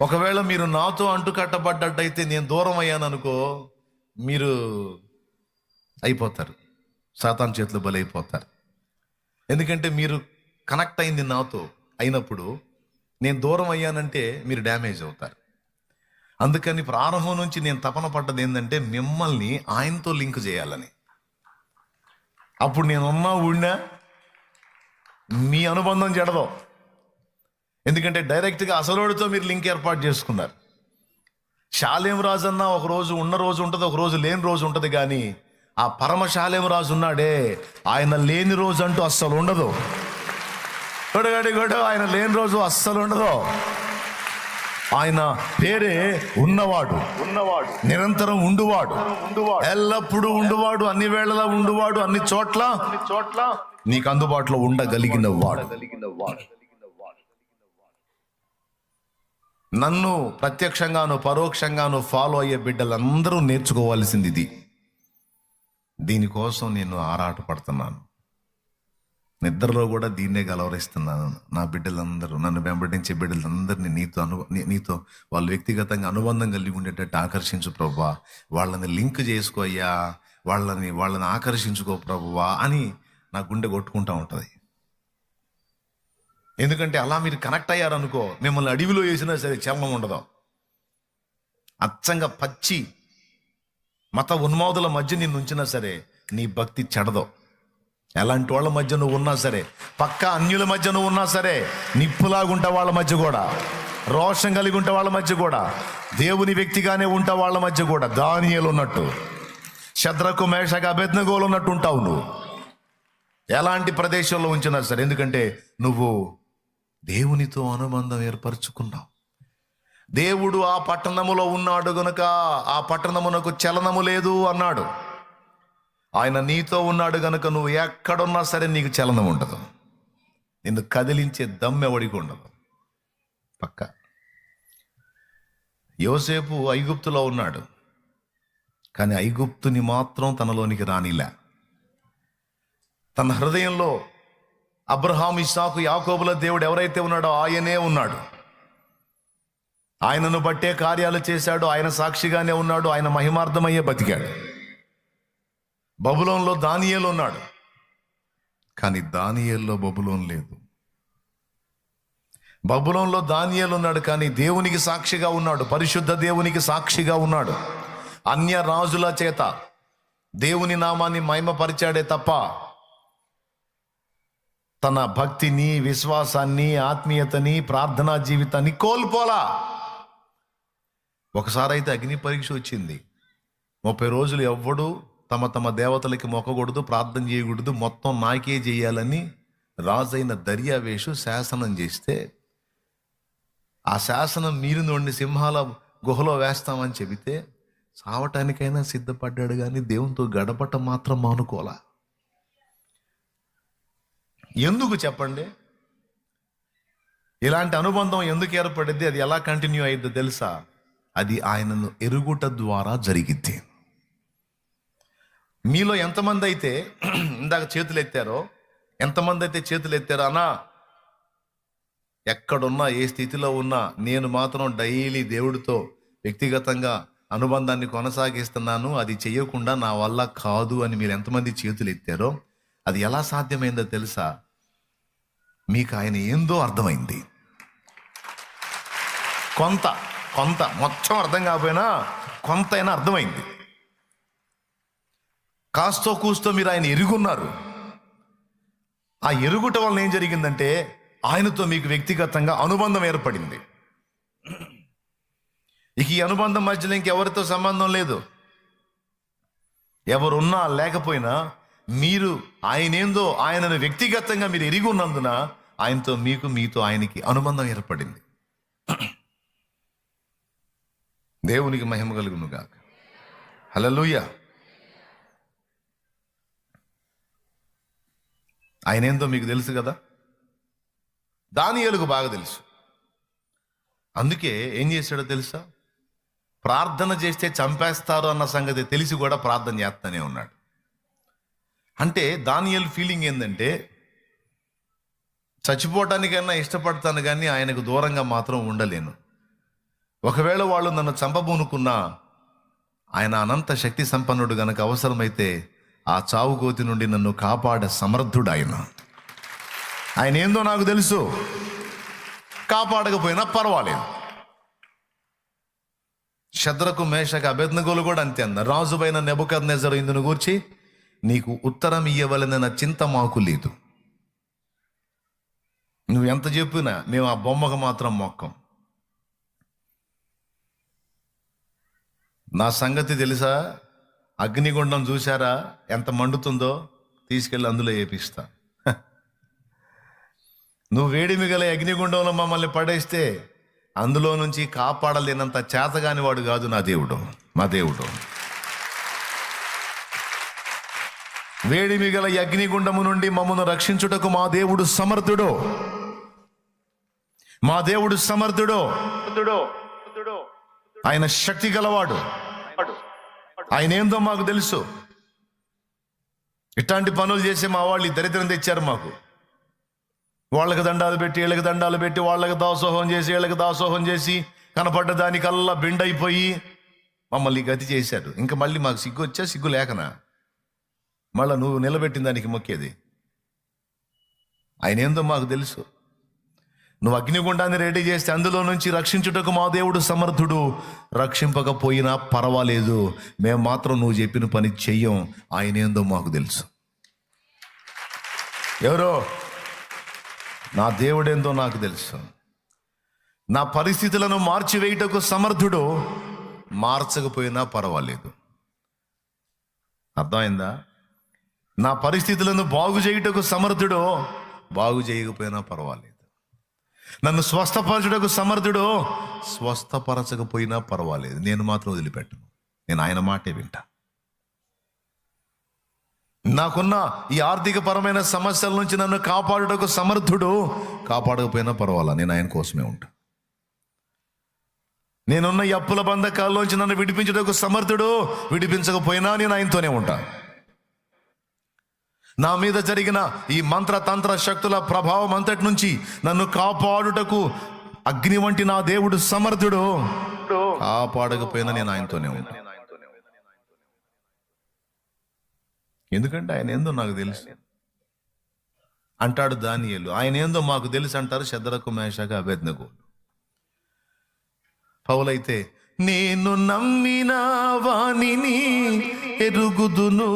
ఒకవేళ మీరు నాతో అంటుకట్టబడ్డట్టయితే నేను దూరం అయ్యాను అనుకో మీరు అయిపోతారు. సాతాన్ చేతిలో బలైపోతారు. ఎందుకంటే మీరు కనెక్ట్ అయింది నాతో అయినప్పుడు నేను దూరం అయ్యానంటే మీరు డ్యామేజ్ అవుతారు. అందుకని ప్రారంభం నుంచి నేను తపన పడ్డది ఏంటంటే మిమ్మల్ని ఆయనతో లింక్ చేయాలని. అప్పుడు నేను ఉన్నా మీ అనుబంధం చెడదు. ఎందుకంటే డైరెక్ట్గా అసలోడితో మీరు లింక్ ఏర్పాటు చేసుకున్నారు. శాలేం రాజు అన్న ఒక రోజు ఉన్న రోజు ఉంటుంది ఒక రోజు లేని రోజు ఉంటుంది కానీ ఆ పరమ శాలేం రాజు ఉన్నాడే. ఆయన లేని రోజు అంటూ అస్సలు ఉండదు. గొడగడి గొడ ఆయన లేని రోజు అస్సలు ఉండదు. ఆయన పేరే ఉన్నవాడు. ఉన్నవాడు. నిరంతరం ఉండువాడు. ఎల్లప్పుడూ ఉండువాడు అన్ని వేళలా ఉండువాడు అన్ని చోట్ల చోట్ల నీకు అందుబాటులో ఉండగలిగిన వాడు కలిగిన వాడు నన్ను ప్రత్యక్షంగాను పరోక్షంగాను ఫాలో అయ్యే బిడ్డలందరూ నేర్చుకోవాల్సింది ఇది దీనికోసం నేను ఆరాటపడుతున్నాను. నిద్రలో కూడా దీన్నే గలవరిస్తున్నాను. నా బిడ్డలందరూ నన్ను వెంబడించే బిడ్డలందరినీ నీతో అను నీతో వాళ్ళు వ్యక్తిగతంగా అనుబంధం కలిగి ఉండేటట్టు ఆకర్షించు ప్రభువా. వాళ్ళని లింక్ చేసుకో అయ్యా. వాళ్ళని వాళ్ళని ఆకర్షించుకో ప్రభువా అని నా గుండె కొట్టుకుంటూ ఉంటుంది. ఎందుకంటే అలా మీరు కనెక్ట్ అయ్యారనుకో మిమ్మల్ని అడవిలో వేసినా సరే చలనం ఉండదు. అచ్చంగా పచ్చి మత ఉన్మాదుల మధ్య నిన్ను ఉంచినా సరే నీ భక్తి చెడదు. ఎలాంటి వాళ్ళ మధ్య నువ్వు ఉన్నా సరే పక్క అన్యుల మధ్య నువ్వు ఉన్నా సరే నిప్పులాగుంటా వాళ్ళ మధ్య కూడా రోషం కలిగి ఉంటే వాళ్ళ మధ్య కూడా దేవుని వ్యక్తిగానే ఉంటా వాళ్ళ మధ్య కూడా దానియలు ఉన్నట్టు శద్రకు మేషకు అభెజ్ఞగోలు ఉన్నట్టు ఉంటావు నువ్వు. ఎలాంటి ప్రదేశంలో ఉంచినా సరే ఎందుకంటే నువ్వు దేవునితో అనుబంధం ఏర్పరచుకున్నాం. దేవుడు ఆ పట్టణములో ఉన్నాడు గనుక ఆ పట్టణమునకు చలనము లేదు అన్నాడు. ఆయన నీతో ఉన్నాడు గనుక నువ్వు ఎక్కడున్నా సరే నీకు చలనం ఉండదు. నిన్ను కదిలించే దమ్మెవడికి ఉండదు. పక్క. యోసేపు ఐగుప్తులో ఉన్నాడు. కానీ ఐగుప్తుని మాత్రం తనలోనికి రానిలే. తన హృదయంలో అబ్రహాం ఇసాకు యాకోబుల దేవుడు ఎవరైతే ఉన్నాడో ఆయనే ఉన్నాడు. ఆయనను బట్టే కార్యాలు చేశాడు ఆయన సాక్షిగానే ఉన్నాడు ఆయన మహిమార్థమయ్యే బతికాడు. బబులోన్లో దానియేలు ఉన్నాడు. కానీ దానియేల్లో బబులోన్ లేదు. బబులోన్లో దానియేలు ఉన్నాడు కానీ దేవునికి సాక్షిగా ఉన్నాడు పరిశుద్ధ దేవునికి సాక్షిగా ఉన్నాడు. అన్య రాజుల చేత దేవుని నామాన్ని మహిమపరిచాడే తప్ప తన భక్తిని విశ్వాసాన్ని ఆత్మీయతని ప్రార్థనా జీవితాన్ని కోల్పోలా. ఒకసారి అయితే అగ్ని పరీక్ష వచ్చింది. ముప్పై రోజులు ఎవ్వడు తమ తమ దేవతలకి మొక్కకూడదు ప్రార్థన చేయకూడదు మొత్తం నాకే చేయాలని రాజైన దర్యావేషు శాసనం చేస్తే ఆ శాసనం నీరు నుండి సింహాల గుహలో వేస్తామని చెబితే చావటానికైనా సిద్ధపడ్డాడు కానీ దేవునితో గడపట మాత్రం మానుకోలా. ఎందుకు చెప్పండి? ఇలాంటి అనుబంధం ఎందుకు ఏర్పడింది అది ఎలా కంటిన్యూ అయ్యిద్దో తెలుసా? అది ఆయనను ఎరుగుట ద్వారా జరిగిద్ది. మీలో ఎంతమంది అయితే ఇందాక చేతులు ఎత్తారో ఎంతమంది అయితే చేతులు ఎత్తారో అన్నా ఎక్కడున్నా ఏ స్థితిలో ఉన్నా నేను మాత్రం డైలీ దేవుడితో వ్యక్తిగతంగా అనుబంధాన్ని కొనసాగిస్తున్నాను. అది చేయకుండా నా వల్ల కాదు అని మీరు ఎంతమంది చేతులు ఎత్తారో అది ఎలా సాధ్యమైందో తెలుసా? మీకు ఆయన ఏందో అర్థమైంది. కొంత కొంత మొత్తం అర్థం కాకపోయినా కొంతైనా అర్థమైంది. కాస్తో కూస్తో మీరు ఆయన ఎరుగున్నారు. ఆ ఎరుగుట వలన ఏం జరిగిందంటే ఆయనతో మీకు వ్యక్తిగతంగా అనుబంధం ఏర్పడింది. ఇక ఈ అనుబంధం మధ్యలో ఇంకెవరితో సంబంధం లేదు. ఎవరున్నా లేకపోయినా మీరు ఆయనేందో ఆయనను వ్యక్తిగతంగా మీరు ఎరిగి ఉన్నందున ఆయనతో మీకు మీతో ఆయనకి అనుబంధం ఏర్పడింది. దేవునికి మహిమ కలుగును గాక హలలుయ ఆయనేందో మీకు తెలుసు కదా? దానియలకు బాగా తెలుసు. అందుకే ఏం చేశాడో తెలుసా? ప్రార్థన చేస్తే చంపేస్తారు అన్న సంగతి తెలిసి కూడా ప్రార్థన చేస్తూనే ఉన్నాడు. అంటే దానియల్ ఫీలింగ్ ఏంటంటే చచ్చిపోవటానికైనా ఇష్టపడతాను కానీ ఆయనకు దూరంగా మాత్రం ఉండలేను. ఒకవేళ వాళ్ళు నన్ను చంపబూనుకున్నా ఆయన అనంత శక్తి సంపన్నుడు గనక అవసరమైతే ఆ చావు కోతి నుండి నన్ను కాపాడే సమర్థుడు ఆయన ఆయన ఏందో నాకు తెలుసు. కాపాడకపోయినా పర్వాలేదు. శద్రకు మేషకు అభ్యర్థనగోలు కూడా అంతే అన్న. రాజుపైన నెబుకర్ నెజరు ఇందును గూర్చి నీకు ఉత్తరం ఇయ్యవలనన్న చింత మాకు లేదు. నువ్వు ఎంత చెప్పినా మేము ఆ బొమ్మకు మాత్రం మొక్కం. నా సంగతి తెలుసా? అగ్నిగుండం చూసారా ఎంత మండుతుందో? తీసుకెళ్ళి అందులో వేపిస్తా నువ్వు వేడి మిగల అగ్నిగుండంలో మమ్మల్ని పడేస్తే అందులో నుంచి కాపాడలేనంత చేతగాని వాడు కాదు నా దేవుడు మా దేవుడు. వేడిమి గల అగ్నిగుండము నుండి మమ్మను రక్షించుటకు మా దేవుడు సమర్థుడు. మా దేవుడు సమర్థుడు. ఆయన శక్తి గలవాడు. ఆయన ఏందో మాకు తెలుసు. ఇట్లాంటి పనులు చేసే మా వాళ్ళు దరిద్రం తెచ్చారు మాకు. వాళ్ళకి దండాలు పెట్టి వీళ్ళకి దండాలు పెట్టి వాళ్ళకి దాసోహం చేసి వీళ్ళకి దాసోహం చేసి కనపడ్డ దానికల్లా బెండ్ అయిపోయి మమ్మల్ని గతి చేశారు. ఇంకా మళ్ళీ మాకు సిగ్గు వచ్చా సిగ్గు లేకనా? మళ్ళా నువ్వు నిలబెట్టిన దానికి మొక్కేది? ఆయన ఏందో మాకు తెలుసు. నువ్వు అగ్నిగుండాన్ని రెడీ చేస్తే అందులో నుంచి రక్షించుటకు మా దేవుడు సమర్థుడు. రక్షింపకపోయినా పర్వాలేదు. మేము మాత్రం నువ్వు చెప్పిన పని చెయ్యం. ఆయన ఏందో మాకు తెలుసు. ఎవరో? నా దేవుడేందో నాకు తెలుసు. నా పరిస్థితులను మార్చివేయటకు సమర్థుడు. మార్చకపోయినా పర్వాలేదు. అర్థమైందా? నా పరిస్థితులను బాగు చేయుటకు సమర్థుడు బాగు చేయకపోయినా పర్వాలేదు. నన్ను స్వస్థపరచుటకు సమర్థుడు స్వస్థపరచకపోయినా పర్వాలేదు. నేను మాత్రం వదిలిపెట్టను. నేను ఆయన మాటే వింటా. నాకున్న ఈ ఆర్థిక పరమైన సమస్యల నుంచి నన్ను కాపాడుటకు సమర్థుడు కాపాడకపోయినా పర్వాలా నేను ఆయన కోసమే ఉంటా. నేనున్న ఈ అప్పుల బంధకాల్లోంచి నన్ను విడిపించుటకు సమర్థుడు విడిపించకపోయినా నేను ఆయనతోనే ఉంటాను నా మీద జరిగిన ఈ మంత్ర తంత్ర శక్తుల ప్రభావం అంతటి నుంచి నన్ను కాపాడుటకు అగ్ని వంటి నా దేవుడు సమర్థుడు. కాపాడకపోయినా నేను ఆయనతోనే ఎందుకంటే ఆయన ఏందో నాకు తెలుసు. అంటాడు దానియలు. ఆయన ఏందో మాకు తెలుసు అంటారు శద్రకు మేషక అభ్యర్థకు పౌలైతే నేను నమ్మిన వాణిని ఎరుగుదును.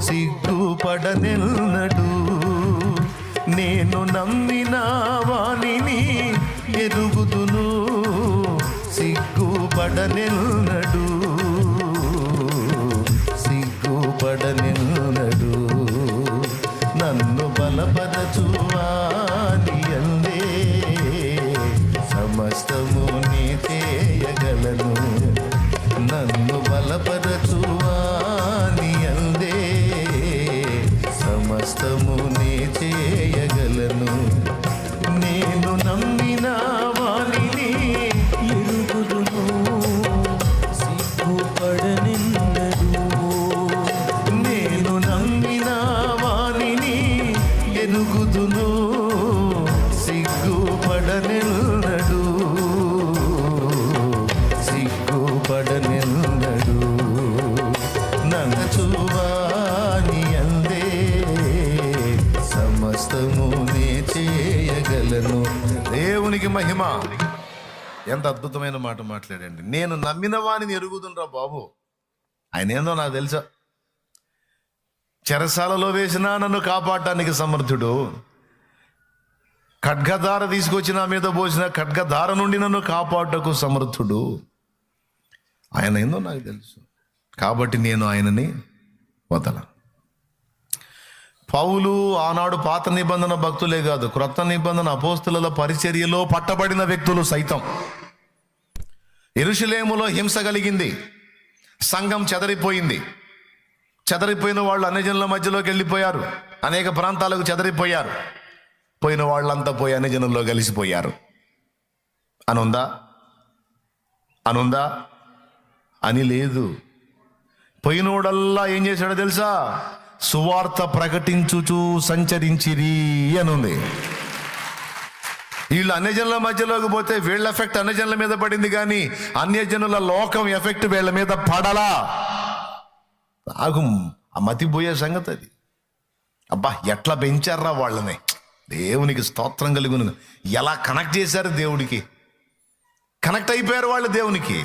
సిగ్గుపడనెన్నడు? నేను నమ్మిన వాణిని ఎరుగుదును. సిగ్గుపడనెన్నడు? ఎంత అద్భుతమైన మాట మాట్లాడండి. నేను నమ్మిన వాణిని ఎరుగుతుండ్రా బాబు. ఆయన ఏందో నాకు తెలుసా. చెరసాలలో వేసినా నన్ను కాపాడటానికి సమర్థుడు. ఖడ్గధార తీసుకొచ్చి నా మీద పోసిన ఖడ్గధార నుండి నన్ను కాపాడటకు సమర్థుడు. ఆయన ఏందో నాకు తెలుసు. కాబట్టి నేను ఆయనని వదల పౌలు ఆనాడు పాత నిబంధన భక్తులే కాదు క్రొత్త నిబంధన అపోస్తుల పరిచర్యలో పట్టబడిన వ్యక్తులు సైతం. ఎరుషులేములో హింస కలిగింది. సంఘం చెదరిపోయింది. చెదరిపోయిన వాళ్ళు అన్ని జనుల మధ్యలోకి వెళ్ళిపోయారు. అనేక ప్రాంతాలకు చెదరిపోయారు. పోయిన వాళ్ళంతా పోయి అన్ని జనుల్లో కలిసిపోయారు. అనుందా? అనుందా? అని లేదు. పోయినోడల్లా ఏం చేశాడో తెలుసా? సువార్త ప్రకటించుచూ సంచరించిరి అనుంది. వీళ్ళు అన్యజనుల మధ్యలోకి పోతే వీళ్ళ ఎఫెక్ట్ అన్యజనుల మీద పడింది కానీ అన్యజనుల లోకం ఎఫెక్ట్ వీళ్ళ మీద పడలా. నాకు మతిపోయే సంగతి అది. అబ్బా ఎట్లా పెంచారా వాళ్ళని? దేవునికి స్తోత్రం కలుగును. ఎలా కనెక్ట్ చేశారు దేవుడికి? కనెక్ట్ అయిపోయారు వాళ్ళు దేవునికి.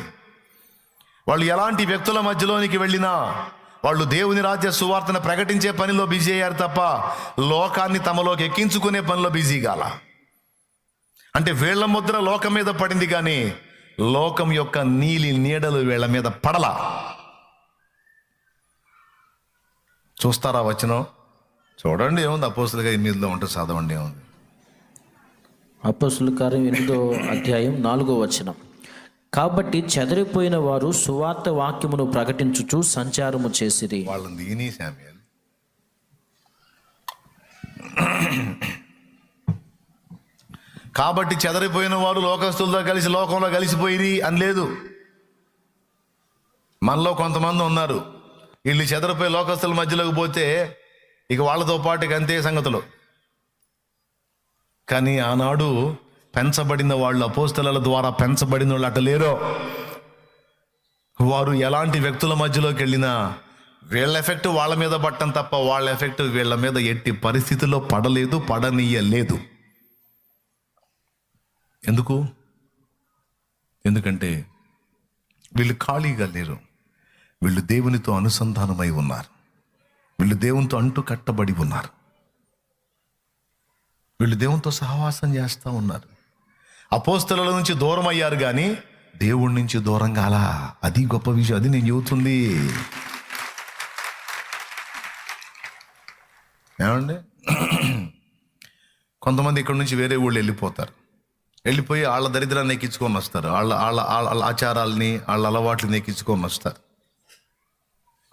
వాళ్ళు ఎలాంటి వ్యక్తుల మధ్యలోనికి వెళ్ళినా వాళ్ళు దేవుని రాజ్య సువార్తను ప్రకటించే పనిలో బిజీ అయ్యారు తప్ప లోకాన్ని తమలోకి ఎక్కించుకునే పనిలో బిజీ కాలా అంటే వీళ్ళ ముద్ర లోకం మీద పడింది కానీ లోకం యొక్క నీలి నీడలు వీళ్ళ మీద పడలా. చూస్తారా వచనం? చూడండి ఏముంది? అపోస్తులుగా ఎనిమిదిలో ఉంటే చదవండి ఏముంది? అప్పసుల కార్యం ఎనిమిదో అధ్యాయం నాలుగో వచనం. కాబట్టి చెదరిపోయిన వారు సువార్త వాక్యమును ప్రకటించుచు సంచారము చేసిరి. వాళ్ళని దీని శామ్యుయల్ కాబట్టి చెదరిపోయిన వారు లోకస్తులతో కలిసి లోకంలో కలిసిపోయి అని లేదు. మనలో కొంతమంది ఉన్నారు. వీళ్ళు చెదరిపోయి లోకస్తుల మధ్యలోకి పోతే ఇక వాళ్ళతో పాటు అంతే సంగతులు. కానీ ఆనాడు పెంచబడిన వాళ్ళు అపోస్తల ద్వారా పెంచబడిన వాళ్ళు అట లేరో. వారు ఎలాంటి వ్యక్తుల మధ్యలోకి వెళ్ళినా వీళ్ళ ఎఫెక్ట్ వాళ్ళ మీద పట్టం తప్ప వాళ్ళ ఎఫెక్ట్ వీళ్ళ మీద ఎట్టి పరిస్థితుల్లో పడలేదు పడనీయలేదు. ఎందుకు? ఎందుకంటే వీళ్ళు ఖాళీగా లేరు. వీళ్ళు దేవునితో అనుసంధానమై ఉన్నారు. వీళ్ళు దేవునితో అంటు కట్టబడి ఉన్నారు. వీళ్ళు దేవునితో సహవాసం చేస్తూ ఉన్నారు. అపోస్తల నుంచి దూరం అయ్యారు కానీ దేవుడి నుంచి దూరంగా అలా అది గొప్ప విషయం. అది నేను చెబుతుంది. ఏమండి? కొంతమంది ఇక్కడి నుంచి వేరే ఊళ్ళు వెళ్ళిపోతారు. వెళ్ళిపోయి వాళ్ళ దరిద్రాన్ని ఎక్కించుకొని వస్తారు వాళ్ళ వాళ్ళ వాళ్ళ ఆచారాలని వాళ్ళ అలవాట్లని ఎక్కించుకొని వస్తారు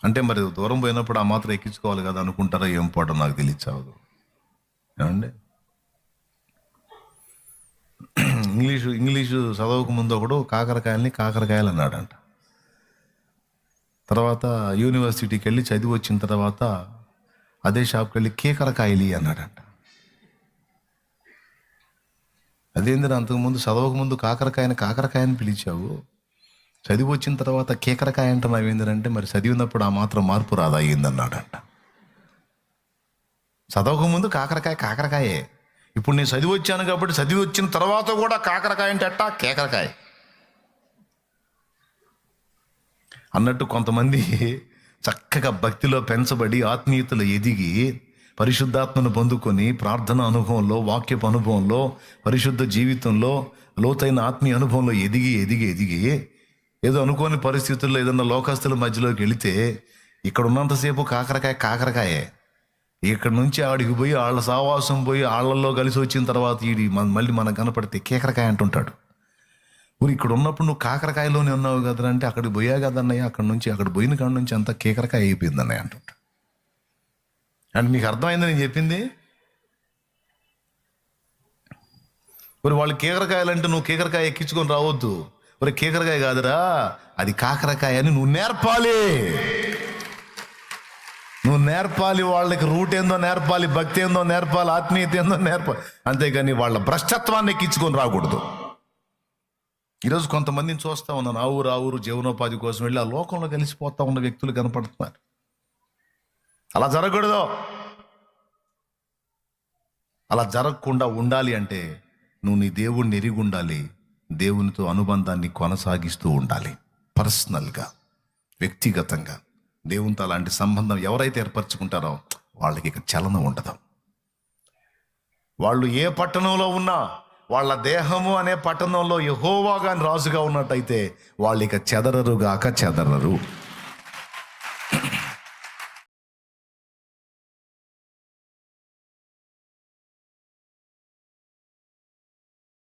అంటే మరి దూరం పోయినప్పుడు ఆ మాత్రం ఎక్కించుకోవాలి కదా అనుకుంటారా ఏం పాటో నాకు తెలియచావదు ఏమండి? ఇంగ్లీషు ఇంగ్లీషు చదవక ముందు ఒకడు కాకరకాయలని కాకరకాయలు అన్నాడంట. తర్వాత యూనివర్సిటీకి వెళ్ళి చదివి వచ్చిన తర్వాత అదే షాప్కి వెళ్ళి కేకరకాయలి అన్నాడంట. అదేందిరా అంతకుముందు చదవక ముందు కాకరకాయని కాకరకాయని పిలిచావు. చదివి వచ్చిన తర్వాత కేకరకాయ అంటున్నావు ఏంటంటే మరి చదివినప్పుడు ఆ మాత్రం మార్పు రాదా అయ్యిందన్నాడంట చదవకముందు కాకరకాయ కాకరకాయే. ఇప్పుడు నేను చదివి వచ్చాను కాబట్టి చదివి వచ్చిన తర్వాత కూడా కాకరకాయ అంటే అట్టా కేకరకాయ. అన్నట్టు కొంతమంది చక్కగా భక్తిలో పెంచబడి ఆత్మీయతలు ఎదిగి పరిశుద్ధాత్మను పొందుకొని ప్రార్థన అనుభవంలో వాక్యపు అనుభవంలో పరిశుద్ధ జీవితంలో లోతైన ఆత్మీయ అనుభవంలో ఎదిగి ఎదిగి ఎదిగి ఏదో అనుకోని పరిస్థితుల్లో ఏదన్నా లోకస్తుల మధ్యలోకి వెళితే ఇక్కడ ఉన్నంతసేపు కాకరకాయ కాకరకాయే. ఇక్కడ నుంచి ఆడికి పోయి వాళ్ళ సావాసం పోయి వాళ్ళల్లో కలిసి వచ్చిన తర్వాత ఈడి మన- మళ్ళీ మనకు కనపడితే కేకరకాయ అంటుంటాడు. ఊరు ఇక్కడ ఉన్నప్పుడు నువ్వు కాకరకాయలోనే ఉన్నావు కదరా అంటే అక్కడికి పోయా కదన్నయ్య అక్కడ నుంచి అక్కడ పోయిన కాడ నుంచి అంతా కేకరకాయ అయిపోయిందన్నయ్య అంటుంటాడు. అంటే మీకు అర్థమైందని నేను చెప్పింది? మరి వాళ్ళు కేకరకాయలంటే నువ్వు కేకరకాయ ఎక్కించుకొని రావద్దు. మరి కేకరకాయ కాదురా అది కాకరకాయ అని నువ్వు నేర్పాలి. నువ్వు నేర్పాలి వాళ్ళకి రూట్ ఏందో నేర్పాలి భక్తి ఏందో నేర్పాలి ఆత్మీయత ఏందో నేర్పాలి. అంతేగాని వాళ్ళ భ్రష్టత్వాన్ని ఎక్కించుకొని రాకూడదు. ఈరోజు కొంతమందిని చూస్తా ఉన్నాను. ఆ ఊరు ఆ ఊరు జీవనోపాధి కోసం వెళ్ళి ఆ లోకంలో కలిసిపోతా ఉన్న వ్యక్తులు కనపడుతున్నారు. అలా జరగకూడదు. అలా జరగకుండా ఉండాలి అంటే నువ్వు నీ దేవుణ్ణి ఎరిగి ఉండాలి. దేవునితో అనుబంధాన్ని కొనసాగిస్తూ ఉండాలి. పర్సనల్గా వ్యక్తిగతంగా. దేవునితో అలాంటి సంబంధం ఎవరైతే ఏర్పరచుకుంటారో వాళ్ళకి ఇక చలనం ఉండదు. వాళ్ళు ఏ పట్టణంలో ఉన్నా వాళ్ళ దేహము అనే పట్టణంలో యహోవాగా రాజుగా ఉన్నట్టయితే వాళ్ళు ఇక చెదరరుగాక చెదరరు.